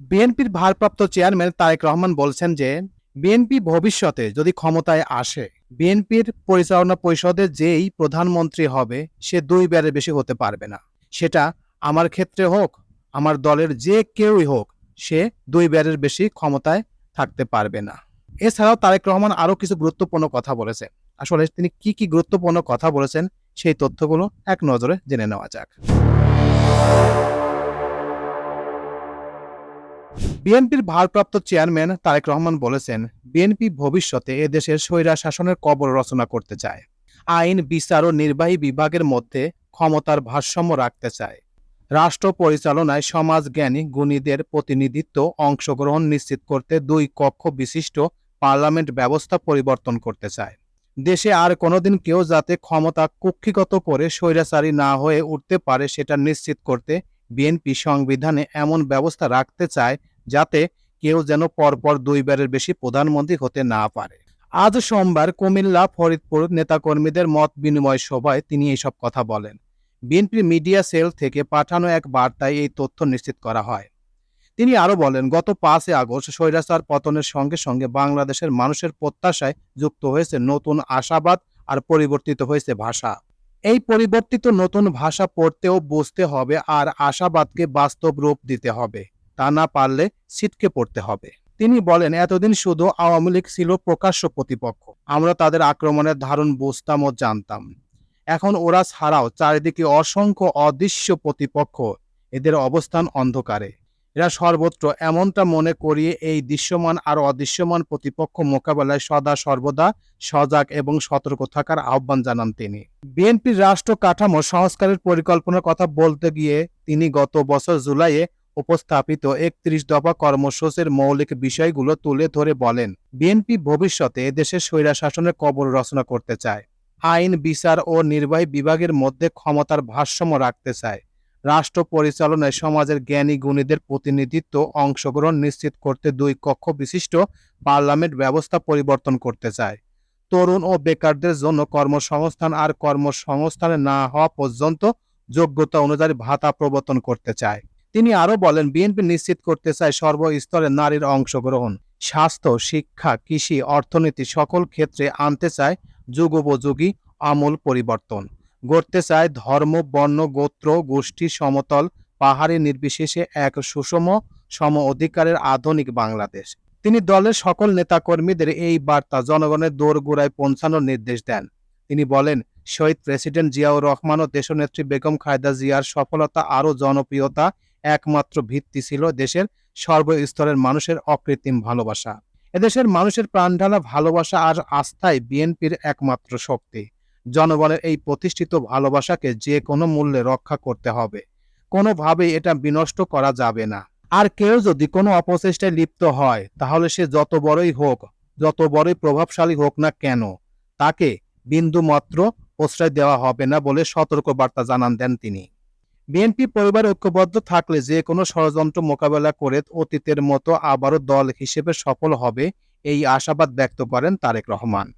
বিএনপির ভারপ্রাপ্ত চেয়ারম্যান তারেক রহমান বলছেন যে, বিএনপি ভবিষ্যতে যদি ক্ষমতায় আসে, বিএনপির পরিচালনা পরিষদে যেই প্রধানমন্ত্রী হবে, সে দুই দুইবারের বেশি হতে পারবে না। সেটা আমার ক্ষেত্রে হোক, আমার দলের যে কেউই হোক, সে দুই দুইবারের বেশি ক্ষমতায় থাকতে পারবে না। এছাড়াও তারেক রহমান আরও কিছু গুরুত্বপূর্ণ কথা বলেছেন। আসলে তিনি কি কি গুরুত্বপূর্ণ কথা বলেছেন, সেই তথ্যগুলো এক নজরে জেনে নেওয়া যাক। বিএনপির ভারপ্রাপ্ত চেয়ারম্যান তারেক রহমান বলেছেন, বিএনপি ভবিষ্যতে এদেশের দেশের স্বৈরা শাসনের কবর রচনা করতে চায়। আইন, বিচার ও নির্বাহী বিভাগের মধ্যে ক্ষমতার ভারসাম্য রাখতে চায়। রাষ্ট্র পরিচালনায় সমাজ জ্ঞানী গুণীদের প্রতিনিধিত্ব অংশগ্রহণ নিশ্চিত করতে দুই কক্ষ বিশিষ্ট পার্লামেন্ট ব্যবস্থা পরিবর্তন করতে চায়। দেশে আর কোনোদিন কেউ যাতে ক্ষমতা কুক্ষিগত করে স্বৈরাচারী না হয়ে উঠতে পারে সেটা নিশ্চিত করতে বিএনপি সংবিধানে এমন ব্যবস্থা রাখতে চায় যাতে কেউ যেন পরপর দুইবারের বেশি প্রধানমন্ত্রী হতে না পারে। আজ সোমবার কুমিল্লা, ফরিদপুর নেতাকর্মীদের মত বিনিময় সভায় তিনি এইসব কথা বলেন। বিএনপির মিডিয়া সেল থেকে পাঠানো এক বার্তায় এই তথ্য নিশ্চিত করা হয়। তিনি আরও বলেন, গত পাঁচই আগস্ট স্বৈরাচার পতনের সঙ্গে সঙ্গে বাংলাদেশের মানুষের প্রত্যাশায় যুক্ত হয়েছে নতুন আশাবাদ আর পরিবর্তিত হয়েছে ভাষা। এই পরিবর্তিত নতুন ভাষা পড়তেও বুঝতে হবে আর আশাবাদকে বাস্তব রূপ দিতে হবে। তা না পারলে ছিটকে পড়তে হবে। তিনি বলেন, এতদিন শুধু আওয়ামী লীগ ছিল প্রকাশ্য প্রতিপক্ষ। আমরা তাদের আক্রমণের ধারণ বুঝতাম ও জানতাম। এখন ওরা ছাড়াও চারিদিকে অসংখ্য অদৃশ্য প্রতিপক্ষ। এদের অবস্থান অন্ধকারে। এরা সর্বত্র এমনটা মনে করিয়ে এই দৃশ্যমান আর অদৃশ্যমান প্রতিপক্ষ মোকাবেলায় সদা সর্বদা সজাগ এবং সতর্ক থাকার আহ্বান জানান তিনি। বিএনপির রাষ্ট্র কাঠামো সংস্কারের পরিকল্পনার কথা বলতে গিয়ে তিনি গত বছর জুলাইয়ে উপস্থাপিত একত্রিশ দফা কর্মসূচির মৌলিক বিষয়গুলো তুলে ধরে বলেন, বিএনপি ভবিষ্যতে এদেশের স্বৈরা শাসনের কবর রচনা করতে চায়, আইন, বিচার ও নির্বাহী বিভাগের মধ্যে ক্ষমতার ভারসাম্য রাখতে চায়, রাষ্ট্র পরিচালনায় সমাজের জ্ঞানী গুণীদের প্রতিনিধিত্ব অংশগ্রহণ নিশ্চিত করতে দুই কক্ষ বিশিষ্ট পার্লামেন্ট ব্যবস্থা পরিবর্তন করতে চায়, তরুণ ও বেকারদের জন্য কর্মসংস্থান আর কর্মসংস্থানে না হওয়া পর্যন্ত যোগ্যতা অনুযায়ী ভাতা প্রবর্তন করতে চায়। তিনি আরও বলেন, বিএনপি নিশ্চিত করতে চায় সর্বস্তরে নারীর অংশগ্রহণ, স্বাস্থ্য, শিক্ষা, কৃষি, অর্থনীতি সকল ক্ষেত্রে আনতে চায় যুগোপযোগী আমূল পরিবর্তন। গড়তে চায় ধর্ম, বর্ণ, গোত্র, গোষ্ঠী, সমতল, পাহাড়ি নির্বিশেষে এক সুষম সম অধিকারের আধুনিক বাংলাদেশ। তিনি দলের সকল নেতাকর্মীদের এই বার্তা জনগণের দোরগোড়ায় পৌঁছানোর নির্দেশ দেন। তিনি বলেন, শহীদ প্রেসিডেন্ট জিয়াউর রহমান ও দেশনেত্রী বেগম খায়দা জিয়ার সফলতা আরও জনপ্রিয়তা একমাত্র ভিত্তি ছিল দেশের সর্বস্তরের মানুষের অকৃত্রিম ভালোবাসা। এদেশের মানুষের প্রাণঢালা ভালোবাসা আর আস্থায় বিএনপির একমাত্র শক্তি। জনগণের এই প্রতিষ্ঠিত ভালোবাসাকে যে কোনো মূল্যে রক্ষা করতে হবে। কোনোভাবেই এটা বিনষ্ট করা যাবে না। আর কেউ যদি কোনো অপচেষ্টায় লিপ্ত হয়, তাহলে সে যত বড়ই হোক, যত বড়ই প্রভাবশালী হোক না কেন, তাকে বিন্দু মাত্র প্রশ্রয় দেওয়া হবে না বলে সতর্ক বার্তা জানান দেন তিনি। বিএনপি পরিবার ঐক্যবদ্ধ থাকলে যে কোনো ষড়যন্ত্র মোকাবেলা করে অতীতের মতো আবারও দল হিসেবে সফল হবে এই আশাবাদ ব্যক্ত করেন তারেক রহমান।